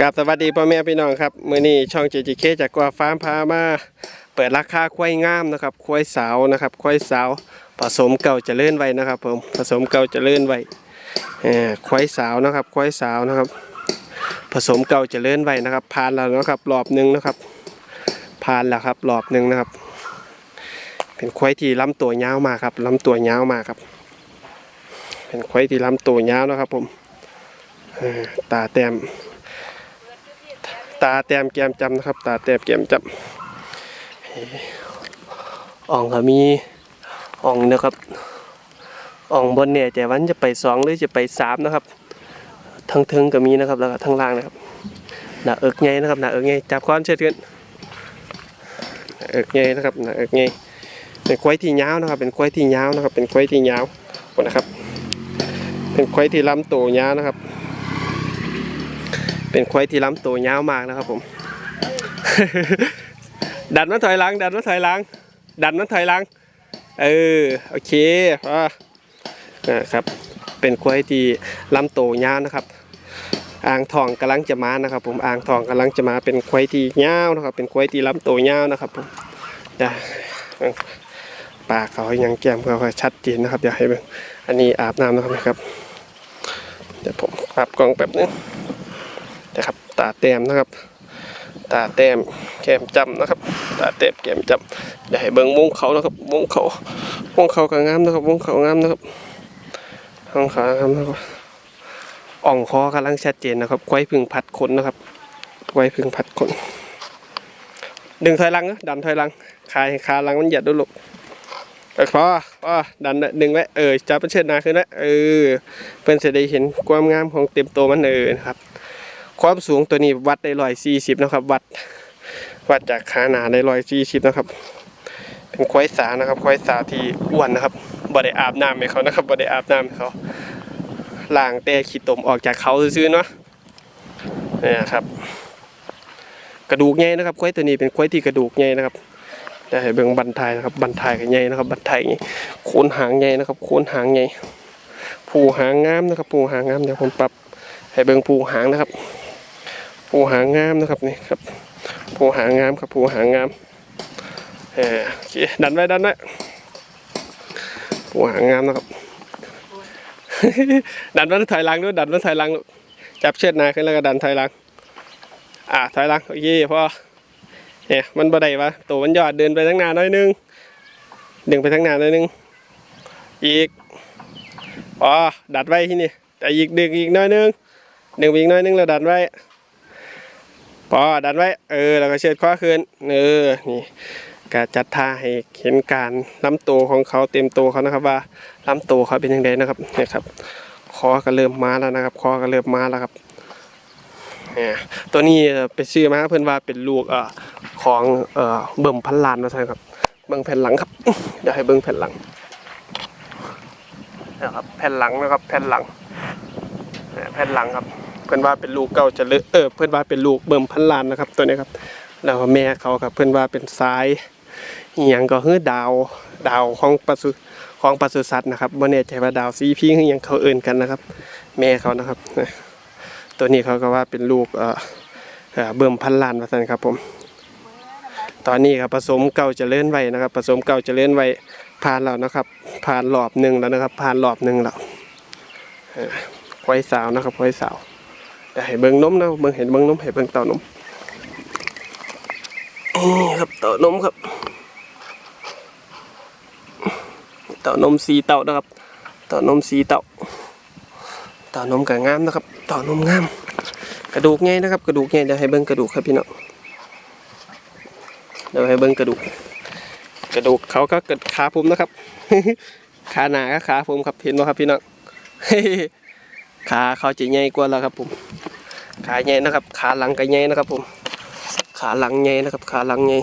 กับสวัสดีพ่อแม่พี่น้องครับมื้อนี้ช่องเจจเคจากกวฟาร์มพามาเปิดราคาควายงามนะครับควายสาวนะครับควายสาว ผสมเก่าเจริญไว้นะครับ ผมผสมเก่าเจริญไว้เอ่อควายสาวนะครับควายสาวนะครับ ผสมเก่าเจริญไว้นะครับผ่านแล้วนะครับรอบหนึ่งนะครับผ่านแล้วครับรอบหนึ่งนะครับ เป็นควายที่ล้ำตัวยาวมาครับล้ำตัวยาวมาครับ เป็นควายที่ล้ำตัวยาวนะครับ ผมตาแต้ม ตาแต้มแก้มจำนะครับ ตาแต้มแก้มจำอ่องก็มีอ่องนะครับอ่องบนเนี่ยแต่วันจะไปสองหรือจะไปสามนะครับทั้งเทิงก็มีนะครับแล้วก็ทั้งล่างนะครับหน้าเอิกใหญ่นะครับหน้าเอิกใหญ่จับค้อนเชือดกันหน้าเอิกใหญ่นะครับหน้าเอิกใหญ่เป็นควายที่ยาวนะครับ เป็นควายที่ยาวนะครับ เป็นควายที่ยาวนะครับ เป็นควายที่ลำตัวยาวนะครับ เป็นควายที่ล้ำตัวยาวมากนะครับผม ดันมันถอยหลัง ดันมันถอยหลัง ดันมันถอยหลัง เออ โอเคอ่านะครับ เป็นควายที่ล้ำตัวยาวนะครับอ่างทองกำลังจะมานะครับ ผมอ่างทองกำลังจะมาเป็นควายที่ยาวนะครับ เป็นควายที่ลำตัวยาวนะครับผมเดี๋ยวปากเขายังแก้มเขาชัดเจนนะครับเดี๋ยวให้เบิ่งอันนี้อาบน้ำนะครับเดี๋ยวผมปรับกล้องแป๊บนึง ตาแต้มนะครับ ตาแต้มแก้มจำนะครับ ตาแต้มแก้มจำเดี๋ยวให้เบิ่งวงเขานะครับวงเขาวงเขาก็งามนะครับวงเขางามนะครับวงเขางามนะครับอ่องคอกำลังชัดเจนนะครับไว้พึ่งพัดขนนะครับไว้พึ่งพัดขนดึงถอยหลังนะดันถอยหลังคายขาหลังมันหยียดด้วยลูกเออพอพอดันดึงไว้เออจับเป็นเชิดหนาขึ้นไว้เออเพื่อนจะได้เห็นความงามของเต็มตัวมันเออครับ ความสูงตัวนี้วัดได้ร้อยสี่สิบนะครับ วัดวัดจากขาหนาได้ร้อยสี่สิบนะครับ เป็นควายสานะครับควายสาที่อ้วนนะครับบ่ได้อาบน้ำให้เขานะครับบ่ได้อาบน้ำให้เขาล้างแต่ขี้ตมออกจากเขาซื่อๆเนาะนี่นะครับ กระดูกใหญ่นะครับควายตัวนี้เป็นควายที่กระดูกใหญ่นะครับจะให้เบิ่งบันทายนะครับ บันทายก็ใหญ่นะครับ บันทายโคนหางใหญ่นะครับ โคนหางใหญ่ผูหางงามนะครับผูหางงามเดี๋ยวผมปรับให้เบิ่งผูหางนะครับ ผูหางงามนะครับนี่ครับผูหางงามครับผูหางงามเออโอเคดันไว้ดันไว้ผูหางงามนะครับ ดันมันถอยหลังด้วยดันมันถอยหลังลูกจับเชือกนาขึ้นแล้วก็ดันถอยหลัง อ่าถอยหลังโอเคพอเนี่ยมันบ่ได้ปะตัวมันยอดเดินไปทั้งหน้าหน้อยนึงดึงไปทั้งหน้าหน้อยนึงอีกอ๋อดัดไว้ที่นี่แต่อีกดึงอีกน้อยนึงหนึ่งอีกน้อยนึงแล้วดันไว้ พอดันไว้ เออ แล้วก็เชิดข้อขึ้นเออ นี่ก็จัดท่าให้เห็นการลำตัวของเขาเต็มตัวเขานะครับ ว่าลำตัวเขาเป็นยังไงนะครับเนี่ยครับ คอก็เริ่มมาแล้วนะครับ คอก็เริ่มมาแล้วครับเนี่ยตัวนี้ไปซื้อมาเพื่อนว่าเป็นลูกเอ่อของเอ่อเบิ่มพันล้านนะใช่ครับ เบิ่งแผ่นหลังครับ เดี๋ยวให้เบิ่งแผ่นหลังนะครับ แผ่นหลังนะครับ แผ่นหลังนี่แผ่นหลังครับ พื่อนว่าเป็นลูกเก่าจะเลอเออเพื่อนว่าเป็นลูกเบิ่มพันล้านนะครับ ตัวนี้ครับ แล้วแม่เขาครับเพื่อนว่าเป็นสายอย่างก็คือดาวดาวของปศุของปศุสัตว์นะครับบ่แน่ใจว่าดาวซีพีคือหยังเขาเอื่นกันนะครับ แม่เขานะครับ ตัวนี้เขาก็ว่าเป็นลูกเอ่อเอ่อเบิ่มพันล้านว่าซั่นครับผม ตอนนี้ครับผสมเก่าเจะเลื่อนไว้นะครับ ผสมเก่าเจะเลื่อนไว้ผ่านแล้วนะครับ ผ่านรอบหนึ่งแล้วนะครับ ผ่านรอบหนึ่งแล้วควายสาวนะครับควายสาว แต่ให้เบิ่งนมนะเบิ่งเห็นเบิ่งนมให้เบิ่งเต่านมนี่ครับเต่านมครับเต่านมสีเต่านะครับเต่านมสีเต่าเต่านมก็งามนะครับเต่านมงาม กระดูกใหญ่นะครับ กระดูกใหญ่เดี๋ยวให้เบิ่งกระดูกครับพี่น้องเดี๋ยวให้เบิ่งกระดูก กระดูกเขาก็เกิดขาผมนะครับขาหนาก็ขาผมครับเห็นไหมครับพี่น้องขาเขาจะใหญ่กว่าแล้วครับผม ขาใหญ่นะครับ ขาหลังก็ใหญ่นะครับผม ขาหลังใหญ่นะครับ ขาหลังใหญ่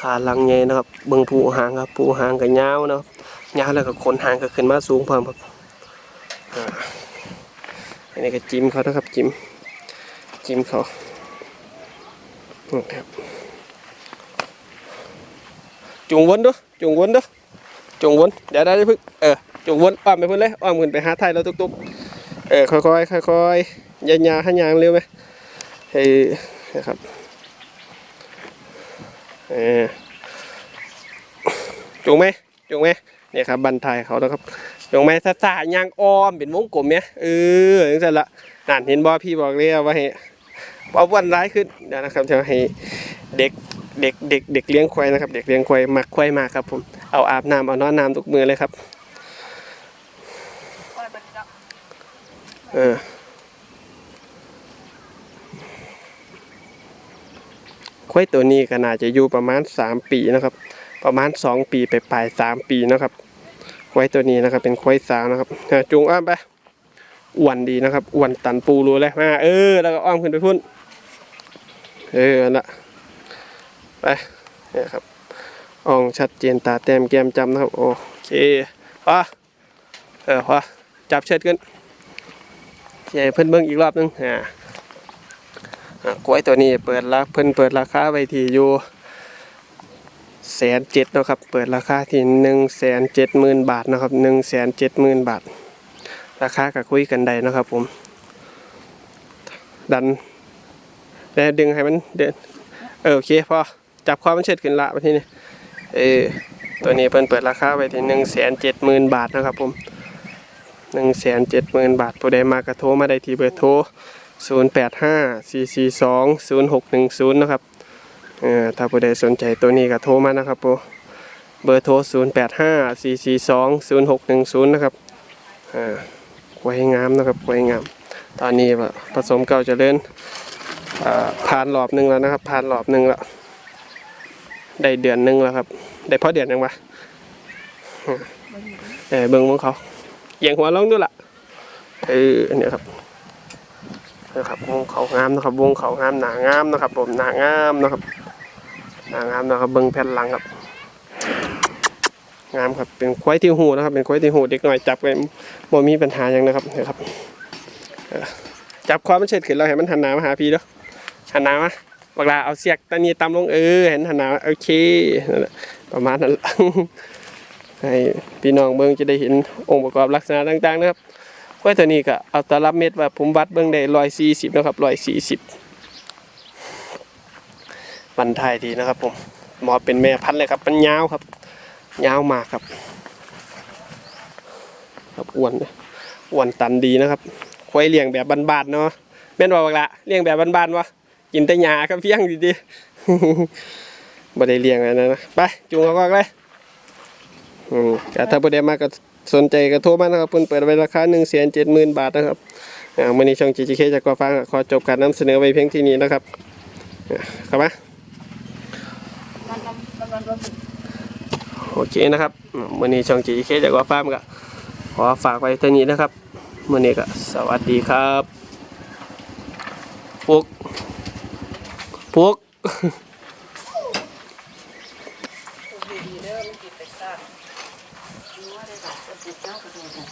ขาหลังใหญ่นะครับเบิ่งผูหางครับผูหางก็ยาวนะครับยาวแล้วก็ขนหางก็ขึ้นมาสูงเพิ่มครับอันนี้ก็จิ้มเขานะครับจิ้มจิ้มเขาครับจุงวนเด้วยจุงวนเด้วยจุงวนเดี๋ยวได้พึ่งเออจุงวนอ้อมไปพุ่นเลยอ้อมขึ้นไปหาไทยแล้วตุ๊กๆเออค่อยๆค่อยๆ ยายาให้ยางเร็วไหมให้นะครับเออจุงไหมจุงไหมเนี่ยครับบันทายเขานะครับจุงไหมซาซาๆยางอ้อมเป็นวงกลมเนี่ยเอออย่างนั้นแหละนั่นเห็นบอพี่บอกเลยว่าให้เอาวันร้ายขึ้นเดี๋ยวนะครับจะให้เด็กเด็กเด็กเด็กเลี้ยงควายนะครับ เด็กเลี้ยงควายมักควายมากครับผมเอาอาบน้ำเอานอนน้ำทุกมือเลยครับ เออ ควายตัวนี้ก็น่าจะอยู่ประมาณ 3 ปีนะครับ ประมาณ 2 ปีไปปลาย3ปีนะครับควายตัวนี้นะครับ เป็นควายสาวนะครับจูงอ้อมไปอ้วนดีนะครับอ้วนตันปูรู้เลยมาเออ แล้วก็อ้อมขึ้นไปพุ่นเออนั่นละไปเนี่ยครับอ่องชัดเจนตาแต้มแก้มจำนะครับ โอเคพอเออพอจับเชิดขึ้นใหญ่เพิ่นเบิ่งอีกรอบหนึงอ่าอ่า กล้วยตัวนี้เปิดราเพิ่นเปิดราคาไว้ที่อยู่แสนเจ็ดนะครับ เปิดราคาที่หนึ่งแสนเจ็ดหมื่นบาทนะครับหนึ่งแสนเจ็ดหมื่นบาท ราคาก็คุยกันได้นะครับผม ดันแล้วดึงให้มันเดินเออโอเคพอจับความมันเชิดขึ้นละไปที่นี่เออตัวนี้เพิ่นเปิดราคาไว้ที่หนึ่งแสนเจ็ดหมื่นบาทนะครับผมหนึ่งแสนเจ็ดหมื่นบาทผู้ใดมากระโทรมาได้ที่เบอร์โทร 0 8 5 4 4 2 0 6 1 0 นะครับ เอ่อถ้าผู้ใดสนใจตัวนี้ก็โทรมานะครับผมเบอร์โทร 0 8 5 4 4 2 0 6 1 0 นะครับเอ่อไว้งามนะครับไว้งาม ตอนนี้ผสมเก่าเจริญอ่าผ่านรอบหนึ่งแล้วนะครับผ่านรอบหนึ่งแล้วได้เดือนหนึ่งแล้วครับ ได้พอเดือนยังวะเออเบิ่งของเขาเยียงหัวลงด้วยล่ะเออเนี่ยครับ นะครับวงเขางามนะครับ วงเขางามหนางามนะครับ ผมหนางามนะครับหนางามนะครับเบิ้งแผ่นหลังครับงามครับเป็นควายที่หูนะครับ เป็นควายที่หูเด็กหน่อยจับไปบ่มีปัญหาอย่างนะครับนะครับจับความมันเฉดขึ้นเราเห็นมันหันหน้ามาหาพี่เด้อหันหน้ามาบักลาเอาเสียกตานีตำลงเออเห็นหันหน้าโอเคนั่นแหละประมาณนั้นให้พี่น้องเบิ่งจะได้เห็นองค์ประกอบลักษณะต่างๆนะครับ กล้วยตัวนี้ก็เอาตลับเม็ดว่าผมวัดเบิ่งได้ร้อยสี่สิบนะครับร้อยสี่สิบบันทายดีนะครับผมหมอเป็นแม่พันธุ์เลยครับมันยาวครับยาวมากครับครับอ้วนอ้วนตันดีนะครับควายเลี้ยงแบบบ้านๆเนาะแม่นว่าบักละเลี้ยงแบบบ้านๆวะกินแต่หญ้าครับเพียงดีๆบ่ได้เลี้ยงอะไรนะไปจูงเขาก็เลยอืมก็ถ้าผู้ใดมาก็ สนใจก็โทรมานะครับเพิ่นเปิดไว้ราคา1 7 0 0 0 0บาทนะครับอ่ามื้อนี้ช่อง GGK จากกอฟังก็ขอจบการนำเสนอไว้เพียงที่นี้นะครับอ่าเข้ามาโอเคนะครับอืมมื้อนี้ช่อง GGK จากกอฟังก็ขอฝากไว้เท่านี้นะครับมื้อนี้ก็สวัสดีครับปุ๊กปุ๊กดีๆเด้อมันกินไปซ่านัวก よ。